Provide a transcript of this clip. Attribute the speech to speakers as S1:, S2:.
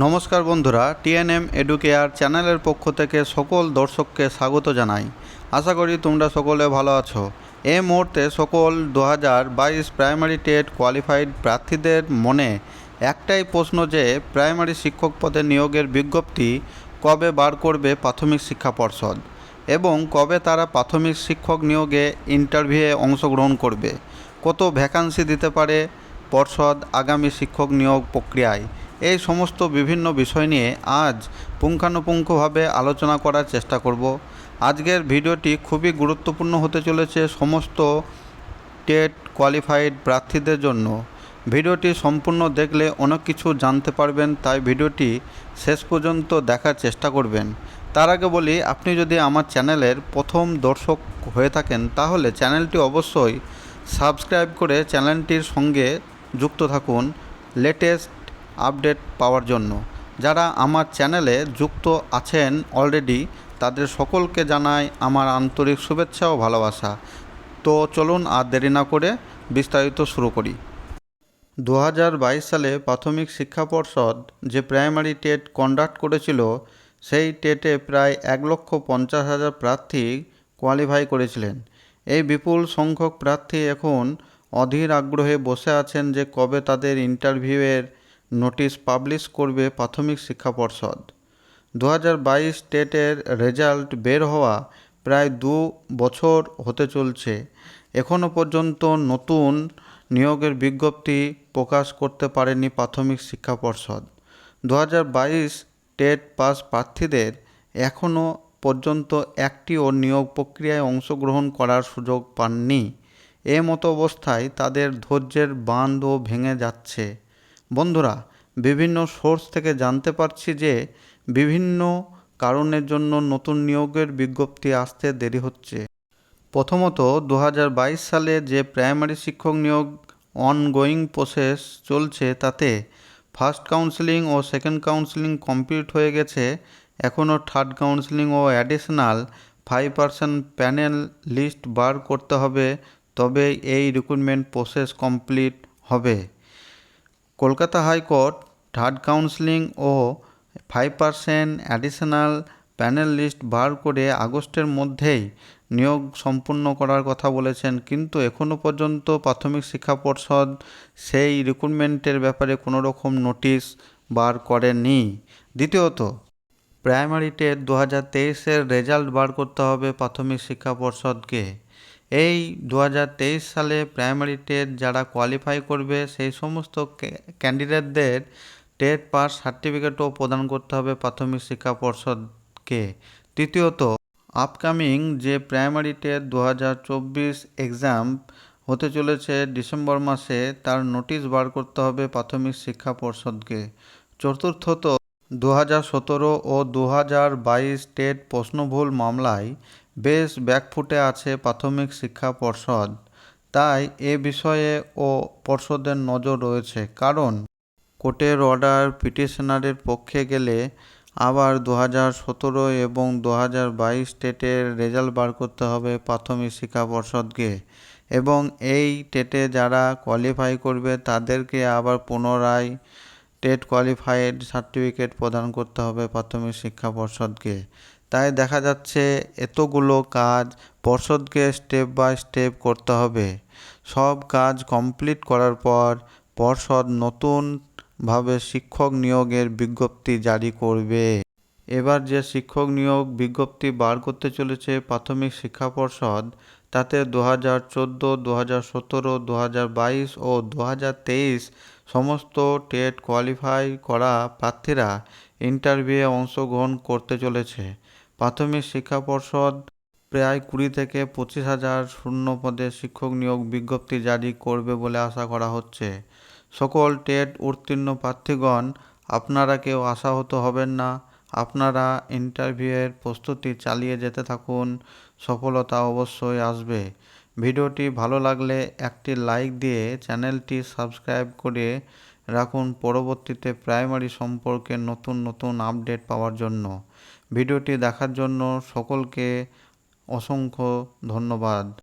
S1: নমস্কার বন্ধুরা, TNM educare চ্যানেলের পক্ষ থেকে সকল দর্শককে স্বাগত জানাই। আশা করি তোমরা সকলে ভালো আছো। এই মুহূর্তে সকল দু হাজার বাইশ প্রাইমারি টেট কোয়ালিফাইড প্রার্থীদের মনে একটাই প্রশ্ন যে, প্রাইমারি শিক্ষক পদে নিয়োগের বিজ্ঞপ্তি কবে বার করবে প্রাথমিক শিক্ষা পর্ষদ এবং কবে তারা প্রাথমিক শিক্ষক নিয়োগে ইন্টারভিউয়ে অংশগ্রহণ করবে? কত ভ্যাকান্সি দিতে পারে পর্ষদ আগামী শিক্ষক নিয়োগ প্রক্রিয়ায়? এই সমস্ত বিভিন্ন বিষয় নিয়ে আজ পুঙ্খানুপুঙ্খভাবে আলোচনা করার চেষ্টা করব। আজকের ভিডিওটি খুবই গুরুত্বপূর্ণ হতে চলেছে সমস্ত টেট কোয়ালিফাইড প্রার্থীদের জন্য। ভিডিওটি সম্পূর্ণ দেখলে অনেক কিছু জানতে পারবেন, তাই ভিডিওটি শেষ পর্যন্ত দেখার চেষ্টা করবেন। তার আগে বলি, আপনি যদি আমার চ্যানেলের প্রথম দর্শক হয়ে থাকেন, তাহলে চ্যানেলটি অবশ্যই সাবস্ক্রাইব করে চ্যানেলটির সঙ্গে যুক্ত থাকুন। লেটেস্ট আপডেট পাওয়ার জন্য। যারা আমার চ্যানেলে যুক্ত আছেন অলরেডি, তাদের সকলকে জানাই আমার আন্তরিক শুভেচ্ছা ও ভালোবাসা। তো চলুন আর দেরি না করে বিস্তারিত শুরু করি। দু হাজার বাইশ সালে প্রাথমিক শিক্ষা পর্ষদ যে প্রাইমারি টেট কন্ডাক্ট করেছিল, সেই টেটে প্রায় এক লক্ষ পঞ্চাশ হাজার প্রার্থী কোয়ালিফাই করেছিলেন। এই বিপুল সংখ্যক প্রার্থী এখন অধীর আগ্রহে বসে আছেন যে কবে তাদের ইন্টারভিউয়ের নোটিশ পাবলিশ করবে প্রাথমিক শিক্ষা পর্ষদ। দু হাজার বাইশ টেটের রেজাল্ট বের হওয়া প্রায় দু বছর হতে চলছে। এখনও পর্যন্ত নতুন নিয়োগের বিজ্ঞপ্তি প্রকাশ করতে পারেনি প্রাথমিক শিক্ষা পর্ষদ। দু বাইশ টেট পাস প্রার্থীদের এখনও পর্যন্ত একটিও নিয়োগ প্রক্রিয়ায় অংশগ্রহণ করার সুযোগ পাননি। এ মতো অবস্থায় তাদের ধৈর্যের বাঁধও ভেঙে যাচ্ছে। বন্ধুরা, বিভিন্ন সোর্স থেকে জানতে পারছি যে বিভিন্ন কারণের জন্য নতুন নিয়োগের বিজ্ঞপ্তি আসতে দেরি হচ্ছে। প্রথমত দু হাজার বাইশ সালে যে প্রাইমারি শিক্ষক নিয়োগ অনগোয়িং প্রসেস চলছে, তাতে ফার্স্ট কাউন্সিলিং ও সেকেন্ড কাউন্সিলিং কমপ্লিট হয়ে গেছে। এখনও থার্ড কাউন্সিলিং ও additional five percent panel list বার করতে হবে, তবে এই রিক্রুটমেন্ট প্রসেস কমপ্লিট হবে। Kolkata high court third counselling ও five percent additional panel list বার করে আগস্টের মধ্যেই নিয়োগ সম্পূর্ণ করার কথা বলেছেন। কিন্তু এখনও পর্যন্ত প্রাথমিক শিক্ষা পর্ষদ সেই রিক্রুটমেন্টের ব্যাপারে কোনো রকম নোটিশ বার করেনি। দ্বিতীয়ত প্রাইমারি টেট দু হাজার তেইশের রেজাল্ট বার করতে হবে প্রাথমিক শিক্ষা পর্ষদকে। এই দু হাজার তেইশ সালে প্রাইমারি টেট যারা কোয়ালিফাই করবে, সেই সমস্ত ক্যান্ডিডেটদের টেট পাস সার্টিফিকেটও প্রদান করতে হবে প্রাথমিক শিক্ষা পর্ষদকে। তৃতীয়ত, আপকামিং যে প্রাইমারি টেট দু হাজার চব্বিশ এক্সাম হতে চলেছে ডিসেম্বর মাসে, তার নোটিশ বার করতে হবে প্রাথমিক শিক্ষা পর্ষদকে। চতুর্থত দু হাজার সতেরো ও দু হাজার বাইশ টেট প্রশ্নভুল মামলায় বেশ ব্যাকফুটে আছে প্রাথমিক শিক্ষা পর্ষদ। তাই এ বিষয়ে ও পর্ষদের নজর রয়েছে। কারণ কোর্টের অর্ডার পিটিশনারের পক্ষে গেলে আবার দু হাজার সতেরো এবং দু হাজার বাইশ টেটের রেজাল্ট বার করতে হবে প্রাথমিক শিক্ষা পর্ষদকে। এবং এই টেটে যারা কোয়ালিফাই করবে তাদেরকে আবার পুনরায় টেট কোয়ালিফাইড সার্টিফিকেট প্রদান করতে হবে প্রাথমিক শিক্ষা পর্ষদকে। তাই দেখা যাচ্ছে এতগুলো কাজ পর্ষদকে স্টেপ বাই স্টেপ করতে হবে। সব কাজ কমপ্লিট করার পর পর্ষদ নতুনভাবে শিক্ষক নিয়োগের বিজ্ঞপ্তি জারি করবে। এবার যে শিক্ষক নিয়োগ বিজ্ঞপ্তি বার করতে চলেছে প্রাথমিক শিক্ষা পর্ষদ, তাতে দু হাজার চোদ্দ দু হাজার সতেরো দু হাজার বাইশ ও দু হাজার তেইশ সমস্ত টেট কোয়ালিফাই করা প্রার্থীরা ইন্টারভিউয়ে অংশগ্রহণ করতে চলেছে। প্রাথমিক শিক্ষা পর্ষদ প্রায় কুড়ি থেকে পঁচিশ হাজার শূন্য পদে শিক্ষক নিয়োগ বিজ্ঞপ্তি জারি করবে বলে আশা করা হচ্ছে। সকল টেট উত্তীর্ণ প্রার্থীগণ, আপনারা কেউ আশাহত হবেন না। আপনারা ইন্টারভিউয়ের প্রস্তুতি চালিয়ে যেতে থাকুন। সফলতা অবশ্যই আসবে। ভিডিওটি ভালো লাগলে একটি লাইক দিয়ে চ্যানেলটি সাবস্ক্রাইব করে রাখুন পরবর্তীতে প্রাইমারি সম্পর্কে নতুন নতুন আপডেট পাওয়ার জন্য। ভিডিওটি দেখার জন্য সকলকে অসংখ্য ধন্যবাদ।